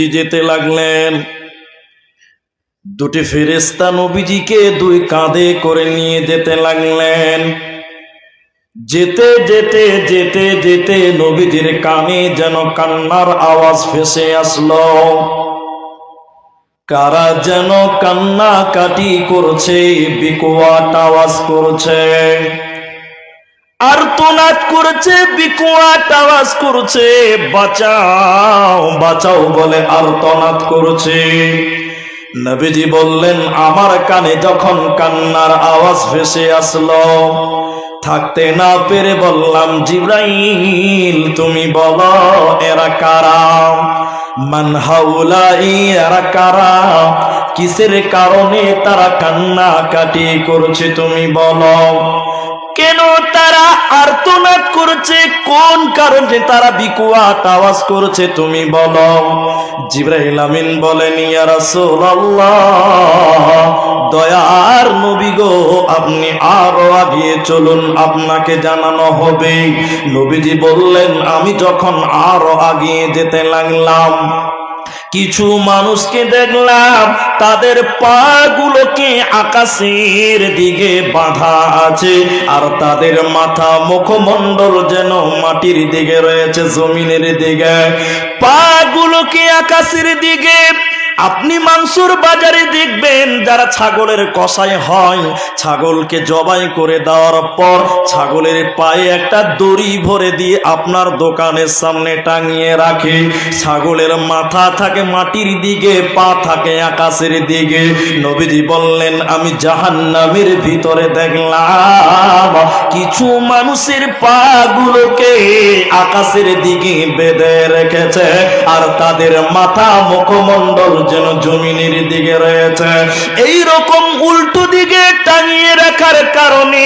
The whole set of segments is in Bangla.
নবীজি যেতে লাগলেন। দুটি ফেরেস্তা নবীজিকে দুই কাঁধে করে নিয়ে যেতে লাগলেন। যেতে যেতে যেতে যেতে নবীজির কানে যেন কান্নার আওয়াজ ভেসে আসলো। কারা যেন কান্না কাটি করছে, বিকোয়াট আওয়াজ করছে। আর তোনাদ করছে বিকোয়াট আওয়াজ করছে, বাঁচাও বাঁচাও বলে আর তনাদ করছে। নবীজি বললেন, আমার কানে যখন কান্নার আওয়াজ ভেসে আসলো, থাকতে না পেরে বললাম, জিব্রাইল, তুমি বলো, এরা কারা? মান হাউলাই, এরা কারা? কিসের কারণে তারা কান্না কাটি করছে তুমি বলো? কেন তারা আর্তনাদ করছে? কোন কারণে তারা বিকুয়াট আওয়াজ করছে তুমি বলো? জিব্রাইল আমিন বলেন, ইয়া রাসূলুল্লাহ, দয়ার নবী গো, আপনি আরও আগিয়ে চলুন, আপনাকে জানানো হবে। নবীজি বললেন, আমি যখন আরও আগিয়ে যেতে লাগলাম কিছু মানুষকে দেখলাম তাদের পা গুলোকে আকাশের দিকে বাঁধা আছে আর তাদের মাথা মুখমণ্ডল যেন মাটির দিকে রয়েছে, জমিনের দিকে। পা গুলোকে আকাশের দিকে আপনি মাংসুর বাজারে দেখবেন, যারা ছাগলের কষাই হয়, ছাগলকে জবাই করে দেওয়ার পর ছাগলের পায়ে একটা দড়ি ভরে দিয়ে আপনার দোকানের সামনে টাঙিয়ে রাখে। ছাগলের মাথা থাকে মাটির দিকে, পা থাকে আকাশের দিকে। নবীজি বললেন, আমি জাহান্নামের ভিতরে দেখলাম কিছু মানুষের পা গুলোকে আকাশের দিকে বেঁধে রেখেছে, আর তাদের মাথা মুখমণ্ডল যেন জমিনের দিকে রয়েছে। এই রকম উল্টো দিকে টাঙিয়ে রাখার কারণে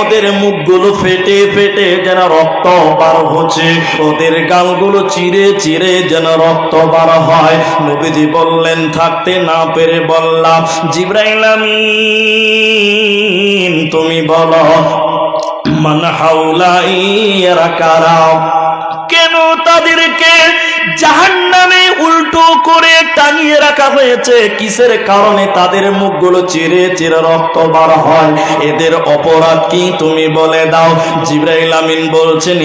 ওদের মুখগুলো ফেটে ফেটে যেন রক্ত বার হচ্ছে, ওদের গালগুলো চিরে চিরে যেন রক্ত বার হয়। নবীজি বললেন, থাকতে না পেরে বললাম, জিব্রাইল আমিন, তুমি বলো, মান হাউলাই কারা? কেন তাদেরকে জাহান্নামে উল্টো করে টাঙিয়ে রাখা হয়েছে। কিসের কারণে তাদের মুখগুলো চিরে চিরে রক্ত বার হয়? এদের অপরাধ কি তুমি বলে দাও? জিব্রাইল আমিন বলছেন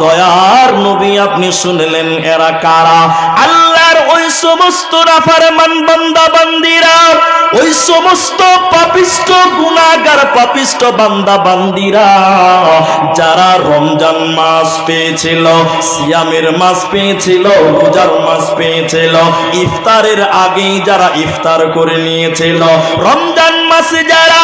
দয়ার নবী আপনি শুনলেন, এরা কারা? আল্লাহর ওই সমস্ত রাফারমান বান্দা বান্দিরা ওই সমস্ত পাপিষ্ট গুনাগার পাপিষ্ট বান্দা বান্দিরা যারা রমজান মাস পেয়েছিল, সিয়ামের মাস পেয়েছিল, রোজার মাস পেয়েছিল। ইফতারের আগেই যারা ইফতার করে নিয়েছিল, রমজান মাসে যারা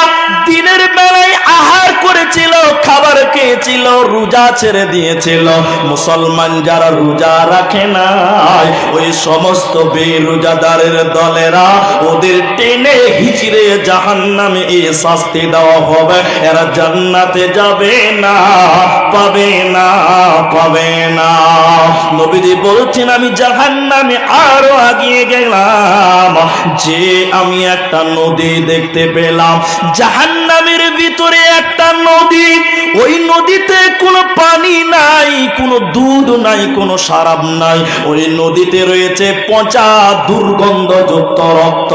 দিনের বেলায় আহার করেছিল, খাবার খেয়েছিল, রোজা ছেড়ে দিয়েছিল। মুসলমান যারা রোজা রাখে নাই, ওই সমস্ত বেরোজাদারের দলেরা ওদের টেনে হিচড়ে জাহান নামে এই শাস্তি দেওয়া হবে। এরা জান্নাতে যাবে না, পাবে না পাবে না। নবীজি বলছেন, আমি জাহান নামে আরও আগিয়ে গেলাম। যে আমি একটা নদী দেখতে পেলাম জাহান নামের ভিতরে একটা নদী। ওই নদীতে কোনো পানি নাই, কোনো দুধ নাই, কোনো সারাব নাই। ওই নদীতে রয়েছে পচা দুর্গন্ধযুক্ত রক্ত।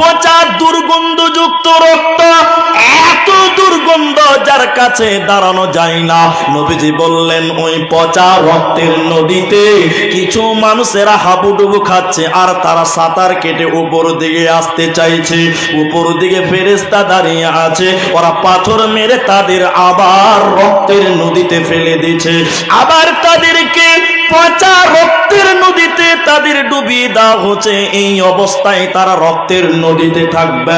পচা দুর্গন্ধযুক্ত রক্ত, এত দুর্গন্ধ যার কাছে দাঁড়ানো যায় না। নবীজি বললেন ওই পচা রক্তের নদীতে কিছু মানুষেরা হাবুডুবু খাচ্ছে আর তারা সাঁতার কেটে উপর দিকে আসতে চাইছে। উপর দিকে ফেরেস্তা দাঁড়িয়ে আছে। ওরা পাথর মেরে তাদের আবার রক্তের নদীতে ফেলে দিচ্ছে আবার তাদেরকে পচা রক্তের নদীতে তাদের ডুবিয়ে দেওয়া হচ্ছে। এই অবস্থায় তারা রক্তের নদীতে থাকবে।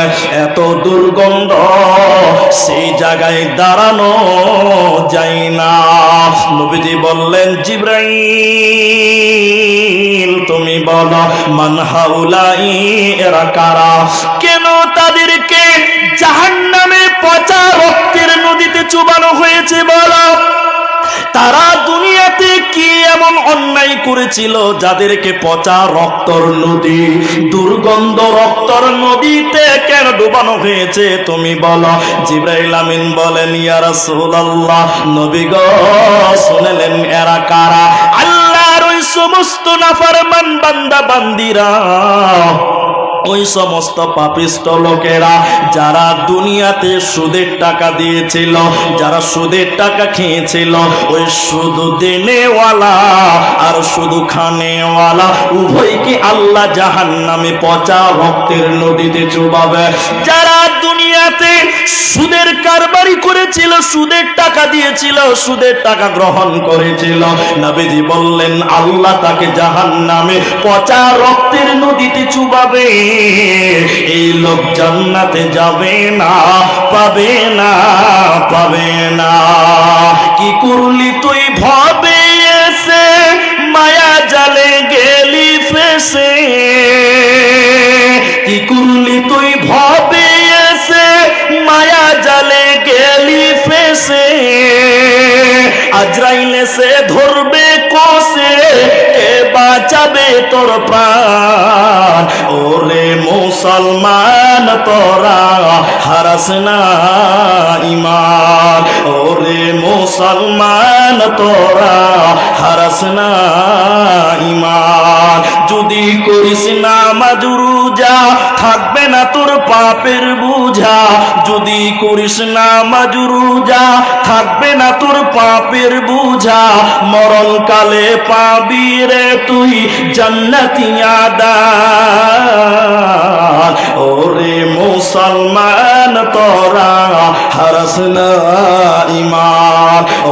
এত দুর্গন্ধ সেই জায়গায় দাঁড়ানো যায় না। নবীজি বললেন, জিব্রাইল, তুমি বলো, মান হাউলাই, এরা কারা? কেন তাদেরকে জাহান্নামে পচা রক্তের নদীতে চুবানো হয়েছে বলো? তারা দুনিয়াতে কি এমন অন্যায় করেছিল যাদেরকে পচা রক্তর নদী? দুর্গন্ধ রক্তর নদীতে কেন ডুবানো হয়েছে তুমি বলো? জিব্রাইল আমিন বলেন, ইয়া রাসূলুল্লাহ, নবী গো, শুনলেন এরা কারা? আল্লাহর ওই সমস্ত নাফরমান বান্দা বান্দিরা ওই সমস্ত পাপিষ্ট লোকেরা যারা দুনিয়াতে সুদের টাকা দিয়েছিল, যারা সুদের টাকা খেয়েছিল, ওই শুধু দেনেওয়ালা আর শুধু খানেওয়ালা। উভয়কে আল্লাহ জাহান নামে পচা ভক্তের নদীতে চুবাবে? যারা দুনিয়াতে সুদের কারবারি করেছিল, সুদের টাকা দিয়েছিল, সুদের টাকা গ্রহণ করেছিল, নবীজি বললেন, আল্লাহ তাকে জাহান নামে পচা রক্তের নদীতে চুবাবে। এই লোক জান্নাতে যাবে না, পাবে না পাবে না। কি করলি তুই ভবে এসে, মায়া জালে গেলি ফেসে। কি করলি তুই ভবে এসে, মায়া জালে গেলি ফেসে। আজরাইলে সে ধরবে কোসে কে বাঁচাবে তোর প্রাণ। ওরে মুসলমান, তোরা হারাস না ইমান ওরে মুসলমান, তোরা হারাস না ইমান যদি করিস না মাজুরুজা থাকবে না তোর পাপের বুঝা। যদি করিস না মাজুরুজা থাকবে না তোর পাপের বুঝা। মরণকালে পাবি রে তুই জান্নাতিয়া দান ওরে মুসলমান তোরা, হারস না ইমান।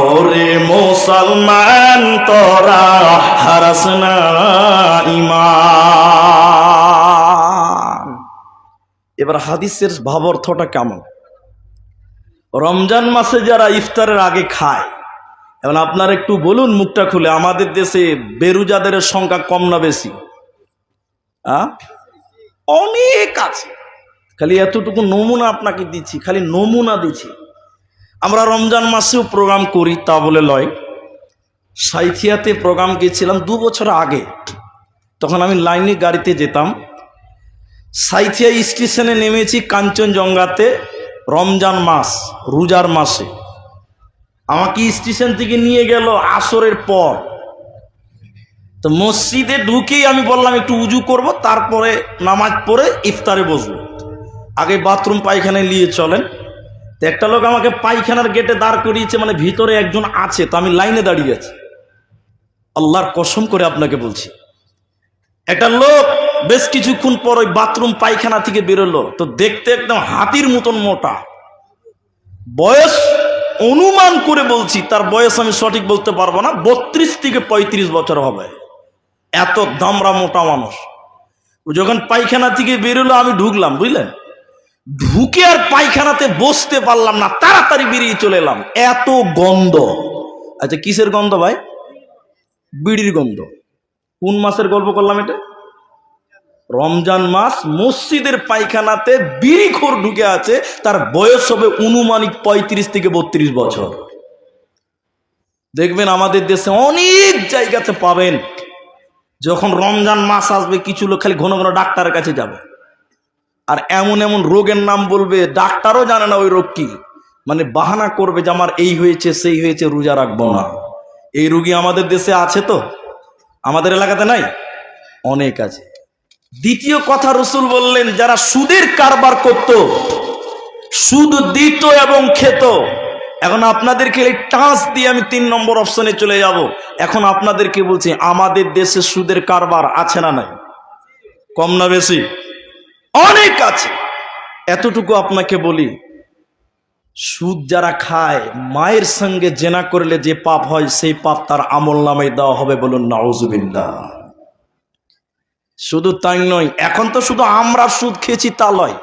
ওরে মুসলমান, তোরা হারস না ইমান। এবার হাদিসের ভাবার্থটা কেমন? রমজান মাসে যারা ইফতারের আগে খায়, এখন আপনারা একটু বলুন মুখটা খুলে, আমাদের দেশে বেরুজাদের সংখ্যা কম না বেশি? অনেক আছে। খালি এতটুকু নমুনা আপনাকে দিচ্ছি, খালি নমুনা দিচ্ছি। আমরা রমজান মাসেও প্রোগ্রাম করি তা বলে লয়। সাইথিয়াতে প্রোগ্রাম গিয়েছিলাম দু বছর আগে। তখন আমি লাইনে গাড়িতে যেতাম। সাইথিয়া স্টেশনে নেমেছি কাঞ্চনজঙ্ঘাতে রমজান মাস, রোজার মাসে। আমাকে স্টেশন থেকে নিয়ে গেল আসরের পর। তো মসজিদে ঢুকেই আমি বললাম, একটু উজু করব, তারপরে নামাজ পড়ে ইফতারে বসবো। আগে বাথরুম পায়খানায় নিয়ে চলেন। একটা লোক আমাকে পায়খানার গেটে দাঁড় করিয়েছে মানে ভিতরে একজন আছে, তো আমি লাইনে দাঁড়িয়ে আছি। আল্লাহর কসম করে আপনাকে বলছি। একটা লোক বেশ কিছুক্ষণ পর ওই বাথরুম পায়খানা থেকে বেরোলো, তো দেখতে একদম হাতির মতন মোটা। বয়স অনুমান করে বলছি, তার বয়স আমি সঠিক বলতে পারব না, বত্রিশ থেকে পঁয়ত্রিশ বছর হবে। এত দামরা মোটা মানুষ। যখন পায়খানা থেকে বেরোলো, আমি ঢুকলাম, বুঝলেন? ঢুকে আর পায়খানাতে বসতে পারলাম না, তাড়াতাড়ি বেরিয়ে চলে এলাম। এত গন্ধ। আচ্ছা কিসের গন্ধ ভাই? বিড়ির গন্ধ। কোন মাসের গল্প করলাম এটা? রমজান মাস, মসজিদের পায়খানাতে বিড়িখোর ঢুকে আছে, তার বয়স হবে অনুমানিক পঁয়ত্রিশ থেকে বত্রিশ বছর। দেখবেন আমাদের দেশে অনেক জায়গাতে পাবেন, যখন রমজান মাস আসবে, কিছু লোক খালি ঘন ঘন ডাক্তারের কাছে যাবে। আর এমন এমন রোগের নাম বলবে, ডাক্তারও জানে না ওই রোগ কি। মানে বাহানা করবে যে আমার এই হয়েছে, সেই হয়েছে, রোজা রাখব না। এই রোগী আমাদের দেশে আছে তো? আমাদের এলাকাতে নাই? অনেক আছে। দ্বিতীয় কথা রসুল বললেন, যারা সুদের কারবার করত, সুদ দিত এবং খেত, এখন আপনাদেরকে এই টাঁচ দিয়ে আমি তিন নম্বর অপশনে চলে যাব। এখন আপনাদেরকে বলছি, আমাদের দেশে সুদের কারবার আছে না নাই? কম না বেশি? অনেক আছে। এতটুকু আপনাকে বলি, সুদ যারা খায়, মায়ের সঙ্গে জেনা করলে যে পাপ হয়, সেই পাপ তার আমল নামে দেওয়া হবে বলুন, নাউজুবিল্লাহ। শুধু তাই নয়, এখন তো শুধু আমরা সুদ খেয়েছি তা নয়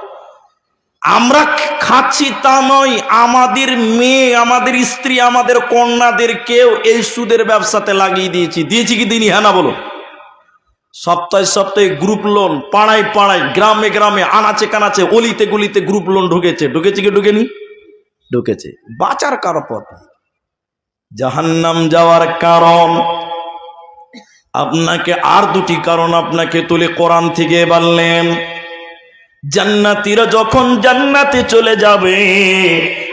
আমরা খাচ্ছি তা নয়, আমাদের মেয়ে, আমাদের স্ত্রী, আমাদের কন্যাদেরকেও এই সুদের ব্যবসাতে লাগিয়ে দিয়েছি। দিয়েছি কি দিনই হ্যাঁ না বলুন। সপ্তাহে সপ্তাহে গ্রুপ লোন পাড়ায় পাড়ায়, গ্রামে গ্রামে, আনাচে কানাচে, অলিতে গলিতে গ্রুপ লোন ঢুকেছে। ঢুকেছে কি ঢুকেনি? ঢুকেছে। বাঁচার কারও পথ। জাহান্নাম যাওয়ার কারণ, আপনাকে আর দুটি কারণ আপনাকে তুলে কোরআন থেকে বললেন, জান্নাতিরা যখন জান্নাতে চলে যাবে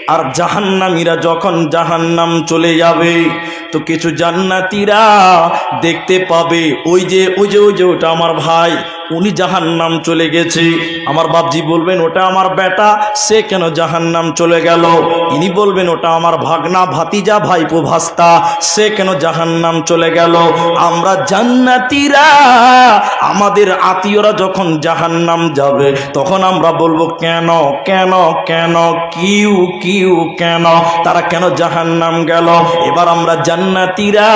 আর জাহান্নামীরা যখন জাহান্নাম চলে যাবে, তো কিছু জান্নাতিরা দেখতে পাবে, ওই যে ওই যে ওই যে, ওটা আমার ভাই। উনি জাহান্নাম চলে গেছে। আমার বাপজি বলবেন, ওটা আমার বেটা, সে কেন জাহান্নাম চলে গেল? ইনি বলবেন, ওটা আমার ভাগনা, ভাতিজা, ভাইপো ভাস্তা, সে কেন জাহান্নাম চলে গেল? আমরা জান্নাতিরা, আমাদের আত্মীয়রা যখন জাহান্নাম যাবে, তখন আমরা বলব, কেন কেন কেন, কিউ কিউ, কেন, তারা কেন জাহান্নাম গেল? এবার আমরা জান্নাতিরা,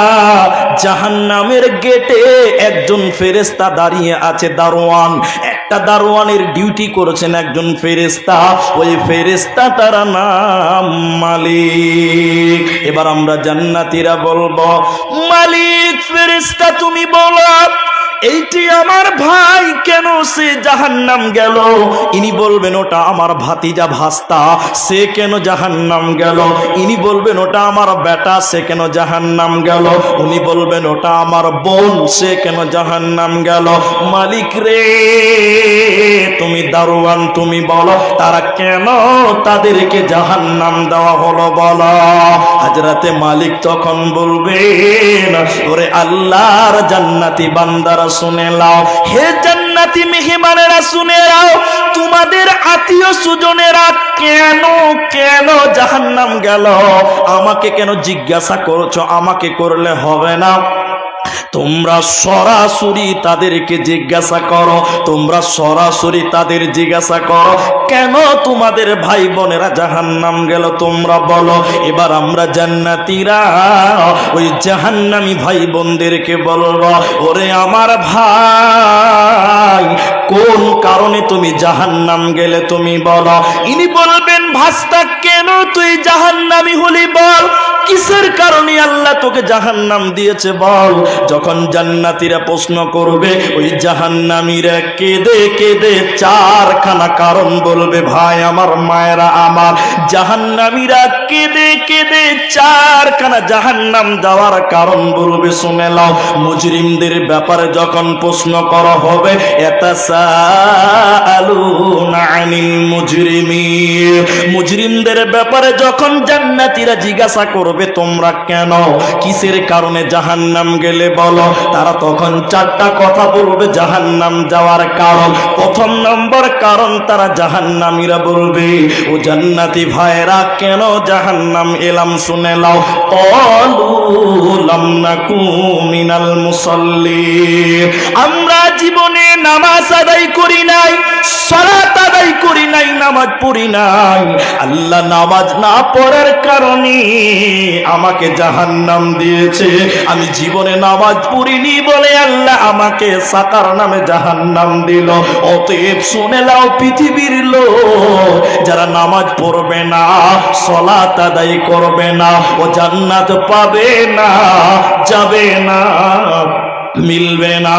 জাহান্নামের গেটে একজন ফেরেস্তা দাঁড়িয়ে আছে দারোয়ান। একটা দারোয়ানের ডিউটি করেছেন একজন ফেরেস্তা ওই ফেরেস্তা তারা নাম মালিক। এবার আমরা জান্নাতিরা বলব, মালিক ফেরেস্তা তুমি বলো এইটি আমার ভাই, কেন সে জাহান্নাম গেল? ইনি বলবেন, ওটা আমার ভাতিজা ভাস্তা, সে কেন জাহান্নাম গেল? ইনি বলবেন, ওটা আমার বেটা, সে কেন জাহান্নাম গেল? উনি বলবেন, ওটা আমার বোন, সে কেন জাহান্নাম গেল? মালিক রে, তুমি দারোয়ান, তুমি বলো, তারা কেন তাদেরকে জাহান্নাম দেওয়া হলো বলো? হাজরাতে মালিক তখন বলবেন, ওরে আল্লাহর জান্নাতি বান্দারা শুনে লাও হে জান্নাতি মেহমানেরা, শুনে লাও তোমাদের আত্মীয় সুজনেরা কেন কেন জাহান্নাম গেল? আমাকে কেন জিজ্ঞাসা করছ? আমাকে করলে হবে না। তোমরা সরাসরি তাদেরকে জিজ্ঞাসা করো, তোমরা সরাসরি তাদের জিজ্ঞাসা করো, কেন তোমাদের ভাই বোনেরা জাহান্নাম গেল তোমরা বলো। এবার আমরা জান্নাতিরা ওই জাহান্নামি ভাই বোনদেরকে বলব, ওরে আমার ভাই, কোন কারণে তুমি জাহান্নাম গেলে তুমি বলো। ইনি বলবেন, ভাস্তা, কেন তুই জাহান্নামি হলি বল? কিসের কারণে আল্লাহ তোকে জাহান্নাম দিয়েছে বল? যখন জান্নাতীরা প্রশ্ন করবে, ওই জাহান্নামীরা কেঁদে কেঁদে চারখানা কারণ বলবে, ভাই, আমার মায়েরা আমার। জাহান্নামীরা কেঁদে কেঁদে চারখানা জাহান্নাম যাওয়ার কারণ বলবে, শুনে নাও, মুজরিমদের ব্যাপারে যখন প্রশ্ন করা হবে মুজরিমিন। মুজরিমদের ব্যাপারে যখন জান্নাতীরা জিজ্ঞাসা করবে তোমরা কেন? কিসের কারণে জাহান্নাম গেলে বলো? তারা তখন চারটা কথা বলবে জাহান্নাম যাওয়ার কারণ। প্রথম নম্বর কারণ তারা জাহান্নামীরা বলবে, ও জান্নাতি ভাইরা কেন জাহান্নাম এলাম শুনে লাও লাম নাকু মিনাল মুসাল্লিন। আমরা জীবনে নামাজ আদায় করি নাই আদায় করি নাই, নামাজ পড়ি নাই। আল্লাহ নামাজ না পড়ার কারণে আমাকে জাহান্নাম দিয়েছে। আমি জীবনে নামাজ পড়িনি বলে আল্লাহ আমাকে সাকার নামে জাহান্নাম দিল। অতএব শুনে লাও পৃথিবীর লোক, যারা নামাজ পড়বে না, সলাত আদায় করবে না, ও জান্নাত পাবে না, যাবে না, মিলবে না।